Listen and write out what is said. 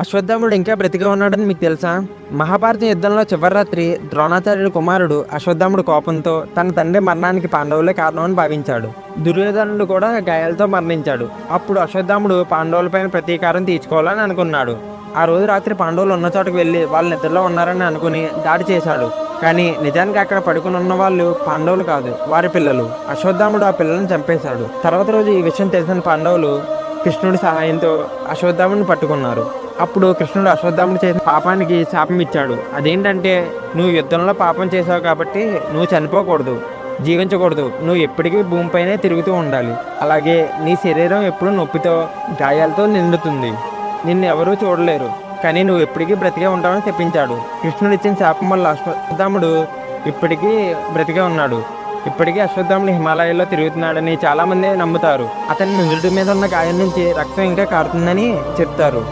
అశ్వత్థాముడు ఇంకా బ్రతికి ఉన్నాడని మీకు తెలుసా? మహాభారత యుద్ధంలో చివరి రాత్రి ద్రోణాచార్యుడి కుమారుడు అశ్వత్థాముడు కోపంతో తన తండ్రి మరణానికి పాండవులే కారణమని భావించాడు. దుర్యోధనుడు కూడా గాయాలతో మరణించాడు. అప్పుడు అశ్వత్థాముడు పాండవులపైన ప్రతీకారం తీర్చుకోవాలని అనుకున్నాడు. ఆ రోజు రాత్రి పాండవులు ఉన్న చోటుకు వెళ్ళి వాళ్ళ నిద్రలో ఉన్నారని అనుకుని దాడి చేశాడు. కానీ నిజానికి అక్కడ పడుకుని ఉన్న వాళ్ళు పాండవులు కాదు వారి పిల్లలు. అశ్వత్థాముడు ఆ పిల్లలను చంపేశాడు. తర్వాత రోజు ఈ విషయం తెలిసిన పాండవులు కృష్ణుడి సహాయంతో అశ్వత్థాముడిని పట్టుకున్నారు. అప్పుడు కృష్ణుడు అశ్వత్థాముడు చేసిన పాపానికి శాపం ఇచ్చాడు. అదేంటంటే నువ్వు యుద్ధంలో పాపం చేసావు కాబట్టి నువ్వు చనిపోకూడదు జీవించకూడదు. నువ్వు ఎప్పటికీ భూమిపైనే తిరుగుతూ ఉండాలి. అలాగే నీ శరీరం ఎప్పుడూ నొప్పితో గాయాలతో నిండుతుంది. నిన్ను ఎవరూ చూడలేరు. కానీ నువ్వు ఎప్పటికీ బ్రతికే ఉంటావని చెప్పించాడు. కృష్ణుడు ఇచ్చిన శాపం వల్ల అశ్వత్థాముడు ఇప్పటికీ బ్రతికే ఉన్నాడు. ఇప్పటికీ అశ్వత్థాముడు హిమాలయాల్లో తిరుగుతున్నాడని చాలామంది నమ్ముతారు. అతని నుదుటి మీద ఉన్న గాయం నుంచి రక్తం ఇంకా కారుతుందని చెప్తారు.